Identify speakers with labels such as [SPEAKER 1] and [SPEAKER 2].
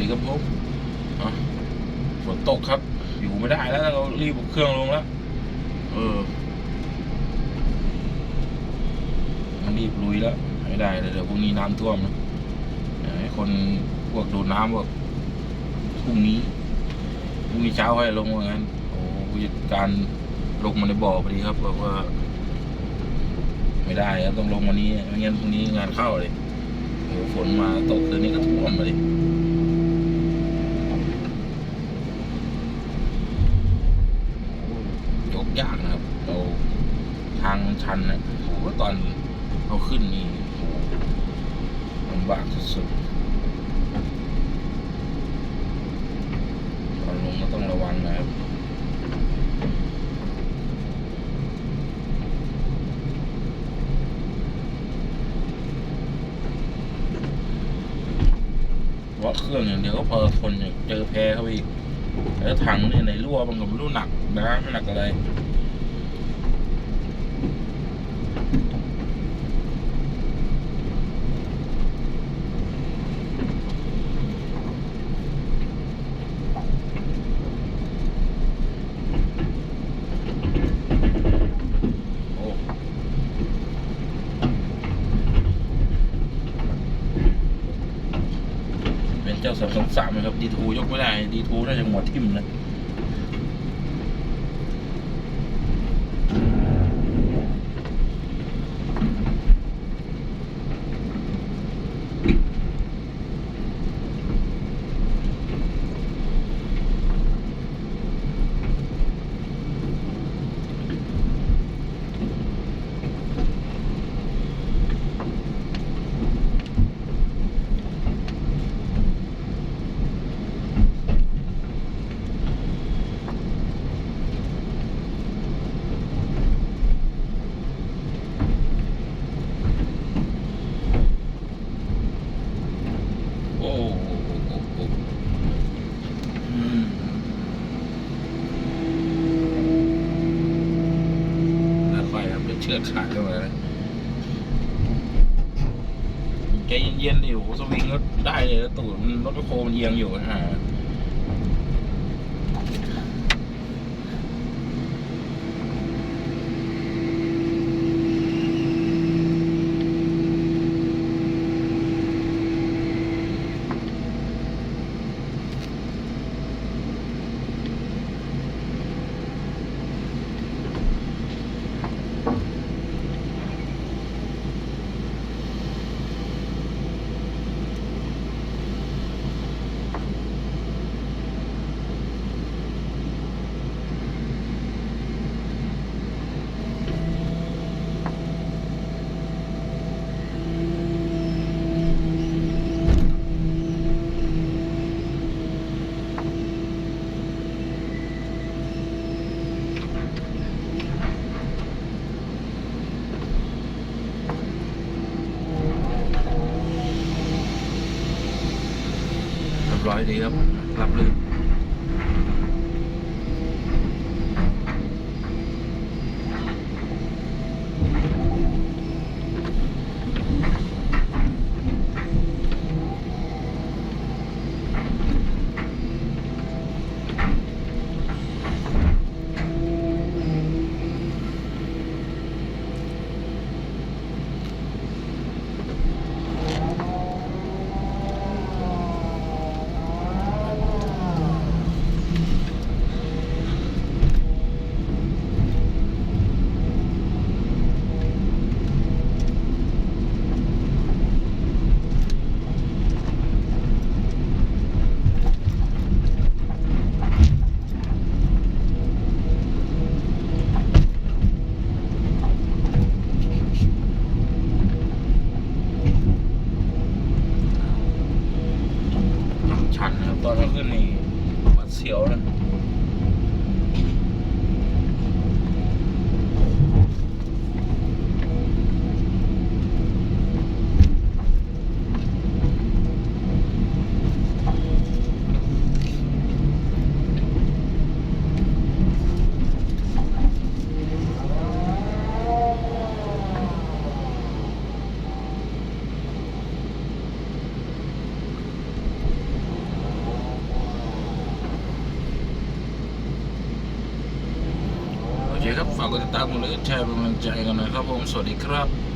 [SPEAKER 1] ดีครับผมฝนตกครับ อยู่ไม่ได้แล้วเรารีบเครื่องลงแล้ว เออ มันรีบลุยแล้ว ไม่ได้เลยเดี๋ยวพรุ่งนี้น้ำท่วมนะให้คนพวกดูดน้ำบอกพรุ่งนี้พรุ่งนี้เช้าให้ลงว่างั้นโอ้ผู้จัดการลงมาในบ่อพอดีครับบอกว่า ไม่ได้ครับต้องลงวันนี้ไม่งั้นพรุ่งนี้งานเข้าเลยโอ้ฝนมาตกคืนนี้ก็ท่วมมาเลยกยากนะครับ เราทางมันชันนะโอ้โหตอนเราขึ้นนี่โอ้โหลำบากสุดๆตอนลงก็ต้องระวังนะครับเพราะเครื่องอย่างเดียวก็พอทนอย่างเจอแพ้เข้าไปอีกแล้วถังเนี่ยไหนรั่วมันก็ไม่รู้หนักนะไม่หนักอะไร จ้าสามสองสามนะครับดีทูยกไม่ได้ดีทูน่าจะหมดทิ่มนะ อ้โหโอ้โหโอ้โหอืมแล้วไฟครับเป็นเชือกขาดเข้ามาเลยใจเย็นๆดิโอ้โหสวิงก็ได้เลยตูดมันรถโคมันเอียงอยู่ฮะ ร้อยดีครับรับลื่น อนเราขึ้นนี่หวัดเสียวนะ ฝากกดติดตามกดไลค์กดแชร์เป็นกำลังใจกันหนะครับผม สวัสดีครับ